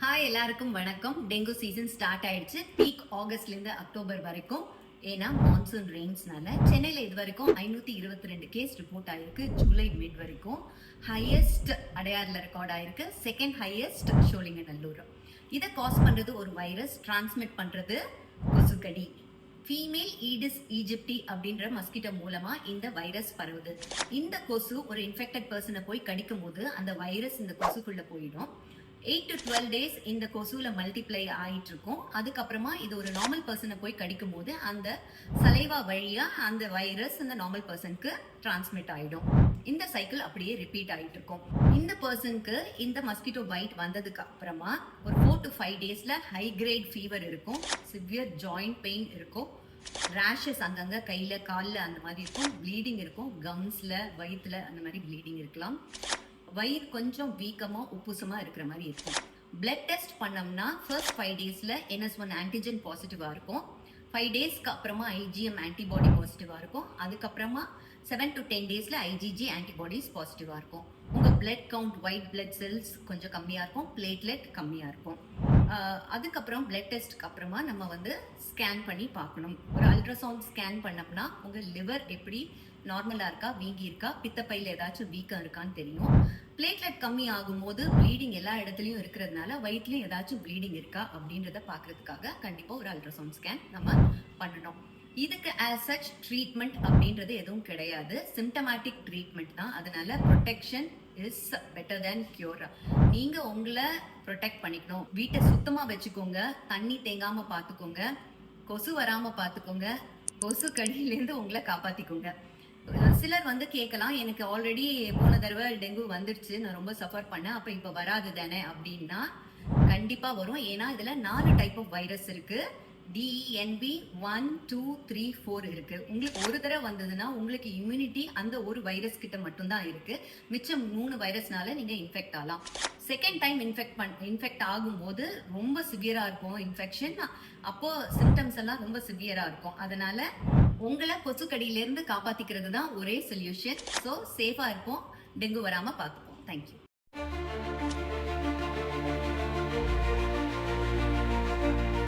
Hi எல்லாருக்கும் வணக்கம். Dengue season start ஆயிடுச்சு. பீக் ஆகஸ்ட்லேருந்து அக்டோபர் வரைக்கும். ஏன்னா மான்சூன் ரெயின்ஸ்னால சென்னையில் இது வரைக்கும் ஐநூற்றி இருபத்தி ரெண்டு கேஸ் ரிப்போர்ட் ஆயிருக்கு. ஜூலை மிட் வரைக்கும். ஹையஸ்ட் அடையாறில் ரெக்கார்ட் ஆயிருக்கு. செகண்ட் ஹையஸ்ட் ஷோலிங்கநல்லூர் இதை காஸ் பண்ணுறது ஒரு வைரஸ் டிரான்ஸ்மிட் பண்ணுறது கொசுக்கடி. ஃபீமேல் ஈடிஸ் ஈஜிப்டி அப்படின்ற மஸ்கிட்டோ மூலமா இந்த வைரஸ் பரவுது. இந்த கொசு ஒரு இன்ஃபெக்டட் பர்சனை போய் கடிக்கும் போது அந்த வைரஸ் இந்த கொசுக்குள்ள போயிடும். எயிட் டு டுவெல் டேஸ் இந்த கொசுவில் மல்டிப்ளை ஆகிட்டு இருக்கும் அதுக்கப்புறமா இது ஒரு நார்மல் பர்சனை போய் கடிக்கும் போது அந்த சலைவா வழியாக அந்த வைரஸ் அந்த நார்மல் பர்சனுக்கு டிரான்ஸ்மிட் ஆகிடும் இந்த சைக்கிள் அப்படியே ரிப்பீட் ஆகிட்டு இருக்கும் இந்த பர்சனுக்கு இந்த மஸ்கிட்டோ பைட் வந்ததுக்கு அப்புறமா ஒரு ஃபோர் டு ஃபைவ் டேஸில் ஹை கிரேட் ஃபீவர் இருக்கும். சிவியர் ஜாயிண்ட் பெயின் இருக்கும். ரேஷஸ் அங்கங்கே கையில் காலில் அந்த மாதிரி இருக்கும். ப்ளீடிங் இருக்கும். கம்ஸில் வயிற்றில் அந்த மாதிரி ப்ளீடிங் இருக்கலாம். வயிறு கொஞ்சம் வீக்கமா உப்புசமா இருக்கிற மாதிரி இருக்கும். பிளட் டெஸ்ட் பண்ணோம்னா ஃபர்ஸ்ட் ஃபைவ் டேஸ்ல என்எஸ் ஒன் ஆன்டிஜென் பாசிட்டிவா இருக்கும். ஃபைவ் டேஸ்க்கு அப்புறமா ஐஜிஎம் ஆன்டிபாடி பாசிட்டிவா இருக்கும். அதுக்கப்புறமா செவன் டு டென் டேஸ்ல ஐஜிஜி ஆன்டிபாடிஸ் பாசிட்டிவா இருக்கும். உங்க blood count white blood cells கொஞ்சம் கம்மியா இருக்கும். பிளேட்லெட் கம்மியா இருக்கும். அதுக்கப்புறம் பிளட் டெஸ்ட்க்கு அப்புறமா நம்ம வந்து ஸ்கேன் பண்ணி பார்க்கணும். ஒரு அல்ட்ராசவுண்ட் ஸ்கேன் பண்ணோம்னா உங்கள் லிவர் எப்படி நார்மலாக இருக்கா வீங்கி இருக்கா பித்தப்பையில் ஏதாச்சும் வீக்கம் இருக்கான்னு தெரியும். பிளேட்லெட் கம்மி ஆகும்போது ப்ளீடிங் எல்லா இடத்துலையும் இருக்கிறதுனால வயிற்றுலையும் ஏதாச்சும் ப்ளீடிங் இருக்கா அப்படின்றத பார்க்கறதுக்காக கண்டிப்பாக ஒரு அல்ட்ராசவுண்ட் ஸ்கேன் நம்ம பண்ணணும். இதுக்கு ஆஸ் சச் ட்ரீட்மெண்ட் அப்படின்றது எதுவும் கிடையாது. சிம்டமேட்டிக் ட்ரீட்மெண்ட் தான். அதனால ப்ரொடெக்ஷன் இஸ் பெட்டர் தேன் கியூரா நீங்க உங்களை ப்ரொடெக்ட் பண்ணிக்கணும். வீட்டை சுத்தமா வச்சுக்கோங்க. தண்ணி தேங்காம பார்த்துக்கோங்க. கொசு வராம பார்த்துக்கோங்க. கொசு கடியிலேருந்து உங்களை காப்பாத்திக்கோங்க. சிலர் வந்து கேட்கலாம் எனக்கு ஆல்ரெடி போன தடவை டெங்கு வந்துடுச்சு நான் ரொம்ப சஃபர் பண்ணேன். அப்ப இப்ப வராது தானே அப்படின்னா கண்டிப்பா வரும். ஏன்னா இதுல நாலு டைப் ஆஃப் வைரஸ் இருக்கு. DNP one two three four இருக்கு. உங்களுக்கு ஒரு தடவை வந்ததுன்னா உங்களுக்கு இம்யூனிட்டி அந்த ஒரு வைரஸ் கிட்ட மட்டும்தான் இருக்கு. மிச்சம் மூணு வைரஸ்னால நீங்க இன்ஃபெக்ட் ஆகலாம். செகண்ட் டைம் இன்ஃபெக்ட் பண் இன்ஃபெக்ட் ஆகும்போது ரொம்ப சிவியரா இருக்கும் இன்ஃபெக்ஷன் அப்போ சிம்டம்ஸ் எல்லாம் ரொம்ப சிவியரா இருக்கும். அதனால உங்களை கொசுக்கடியிலேருந்து காப்பாற்றிக்கிறது காப்பாத்திக்கிறது தான் ஒரே சொல்யூஷன் ஸோ சேஃபா இருப்போம். டெங்கு வராம பார்த்துப்போம். தேங்க்யூ